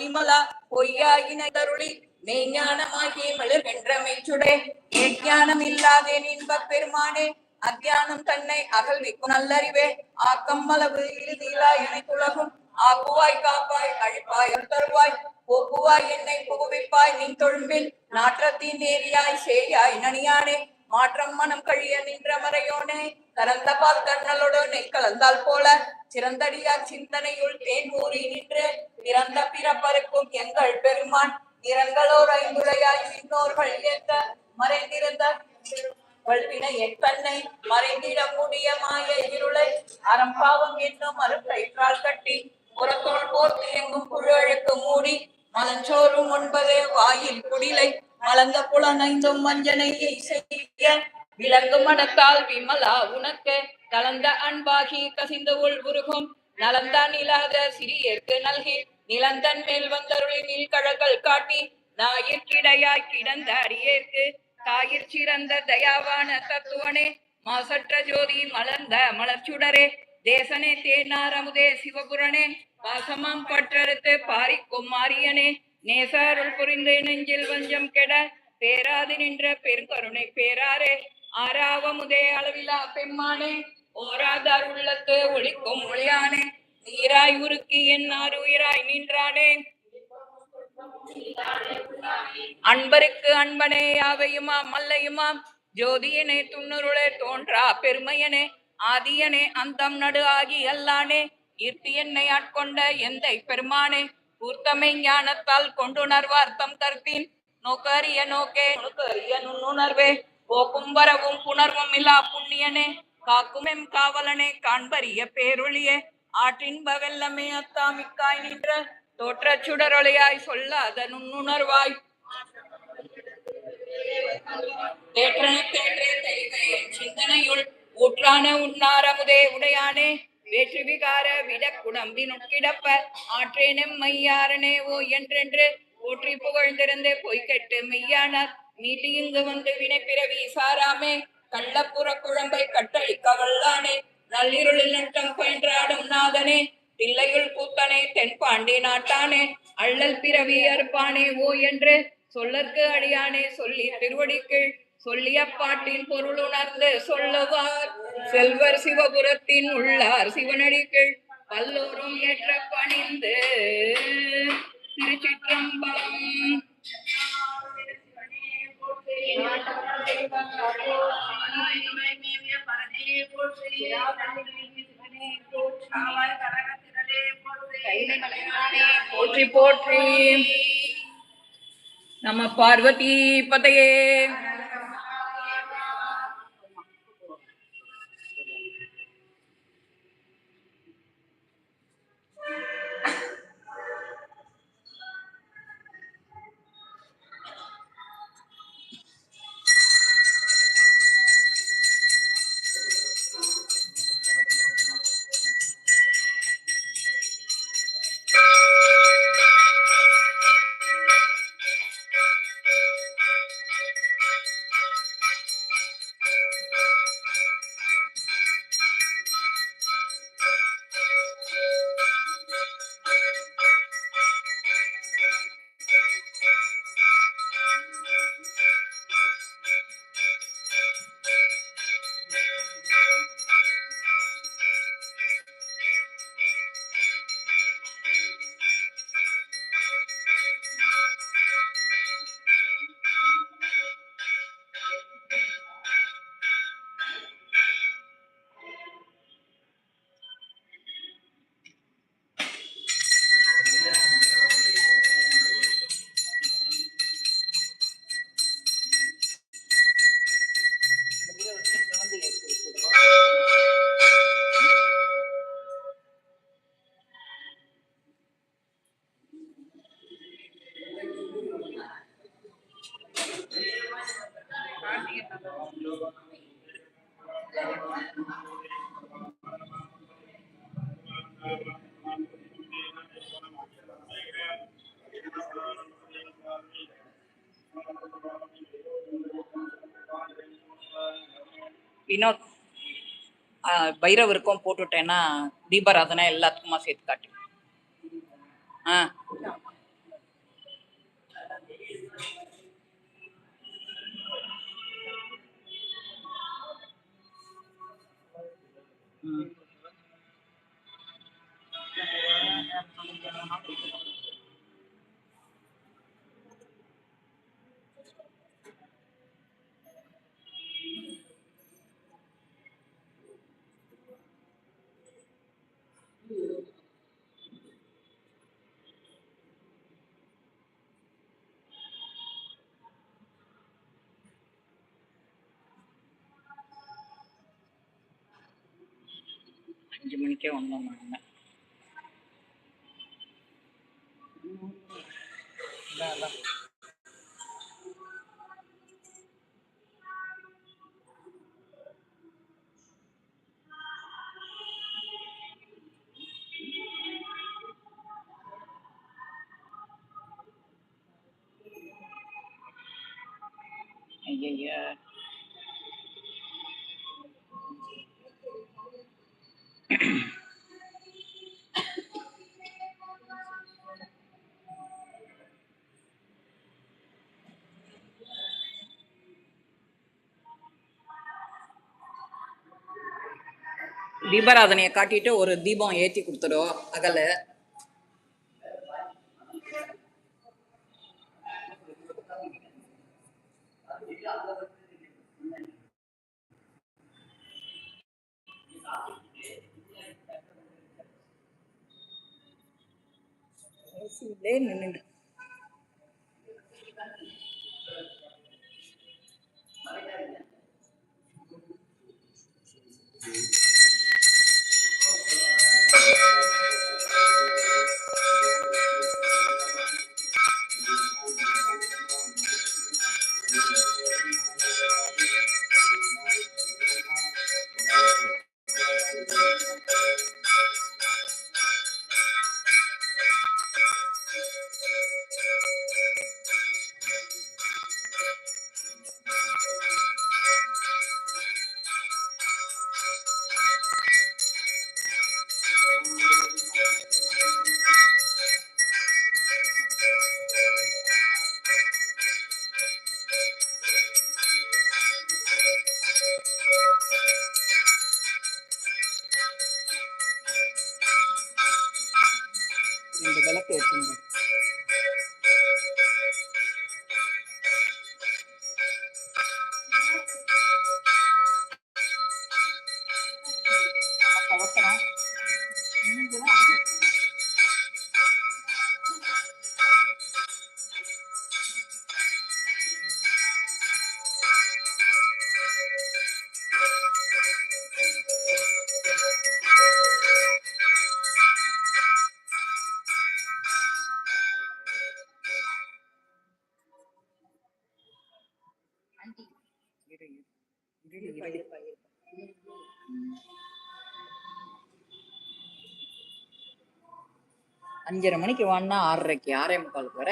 விமலா பொய்யாகின தருளி மெய்ஞானமாகி மெழுகென்ற மெய்ச்சுடே. ஏஞானம் இல்லாதே இன்பப் பெருமானே அத்தியானம் தன்னை அகழ்விக்கும் நல்லறிவே. ஆக்கம் அளவு இறுதியிலா இணைத்துலகும் ஆக்குவாய் காப்பாய் அழிப்பாய் தருவாய் போக்குவாய் என்னை புகுவிப்பாய் நின் தொழும்பில். நாற்றத்தின் நேரியாய் சேயாய் நனியானே. மாற்றம் மனம் கழிய நின்ற மறையோனே. கலந்த பால் கண்ணலோடு கலந்தால் போல சிறந்தடியார் சிந்தனையுள் தேன் ஊறி நின்று பிறந்த பிறப்பருக்கும் எங்கள் பெருமான் இரங்கலோர் ஐந்துடையாய் சின்னோர்கள் ஏத்த மறைந்திருந்த வல்வினை என் மறைந்திட முடிய மாய இருளை அறம்பாவம் என்னும் அருக்கயிற்றால் கட்டி புறத்தோல் போர்த்து எங்கும் புழழுக்கு மூடி மலஞ்சோறும் ஒன்பது வாயில் குடிலை மலர்ந்த புலனைந்தும் வஞ்சனையை செய்ய விலங்கு மனத்தால் விமலா உனக்கு. கலந்த அன்பாகி கசிந்த உள் உருகும். நலந்தான் இல்லாத சிறியர்க்கு நல்கி. நிலந்தன் மேல் வந்தருளி நீள்கழல்கள் காட்டி. நாயிற்கிடையாய் கிடந்த அடியேற்கு. தாயிற் சிறந்த தயாவான தத்துவனே. மாசற்ற ஜோதி மலர்ந்த மலர்ச்சுடரே. தேசனே தேனாரமுதே சிவபுரனே. பாசமாம் பற்றறுத்து பாரிக்கும் மாரியனே. நேசாருள் புரிந்து நெஞ்சில் வஞ்சம் கெட. பேராது நின்ற பெருங்கருணை பேராரே. ஆறாவமுதே அளவிலா பெம்மானே ஓராதார் உள்ளத்து ஒளிக்கும் ஒளியானே நீராய் உருக்கி என் உயிராய் நின்றானே. அன்பருக்கு அன்பனே யாவையுமா மல்லையுமாம் ஜோதியனே துண்ணுருளே தோன்றா பெருமையனே ஆதியனே அந்தம் நடு ஆகி அல்லானே ஈர்த்தி என்னை ஆட்கொண்ட எந்தை பெருமானே பூர்த்தமை ஞானத்தால் கொண்டுணர்வார்த்தம் கருத்தின் கற்பின் நோக்கரிய நோக்கே நுண்ணுணர்வே ஓ கும்பரவும் புணர்வும் இல்லா புண்ணியனே காக்கும் எம் காவலனே காண்பரிய பேருளியே ஆற்றின்ப வெல்லமே அத்தாமிக்காய் நின்ற தோற்றச் சுடரொலையாய் சொல்லாத நுண்ணுணர்வாய். தேற்றன தேற்றே சிந்தனையுள் ஊற்றான உன்னாரமுதே உடையானே. வேற்று விகார விடக்குடம்பி நுட்கிடப்ப ஆற்றேனும் மையாரனே ஓ என்றென்று. போற்றி புகழ்ந்திருந்து பொய்கட்டு மெய்யானார். மீட்டி இங்கு வந்து வினை பிறவி சாராமே கள்ளப்புற குழம்பை கட்டளிக்க வல்லானே நள்ளிருளில் நட்டம் பயின்றாடும் நாதனே தில்லையுள் கூத்தனே தென்பாண்டி நாட்டானே அள்ளல் பிறவி அறுப்பானே ஓ என்று சொல்லற்கு அடியானே சொல்லி திருவடிக்கு சொல்லிய பாட்டின் பொருள் உணர்ந்து சொல்லுவார். செல்வர் சிவபுரத்தின் உள்ளார் சிவனடிகள் பல்லோரும் ஏற்ற பணிந்து திருச்சிற்றம்பலம் போற்றி போற்றி. நம பார்வதி பதையே. வினோத் பைரவருக்கும் போட்டுட்டேன்னா தீபாராதனை எல்லாத்துக்குமா சேர்த்து காட்டு. ஆ. ம். அஞ்சு மணிக்கே வந்தோம் நாங்க அதான், அதான். தீபாராதனையை காட்டிட்டு ஒரு தீபம் ஏத்தி கொடுத்துடும் அகல. நின்று நின்னுட்டு இந்த விளக்கு ஏற்றுங்கள் அவசரம். அஞ்சரை மணிக்கு வான்னா ஆறரைக்கு ஆறே முக்காலுக்கு வர?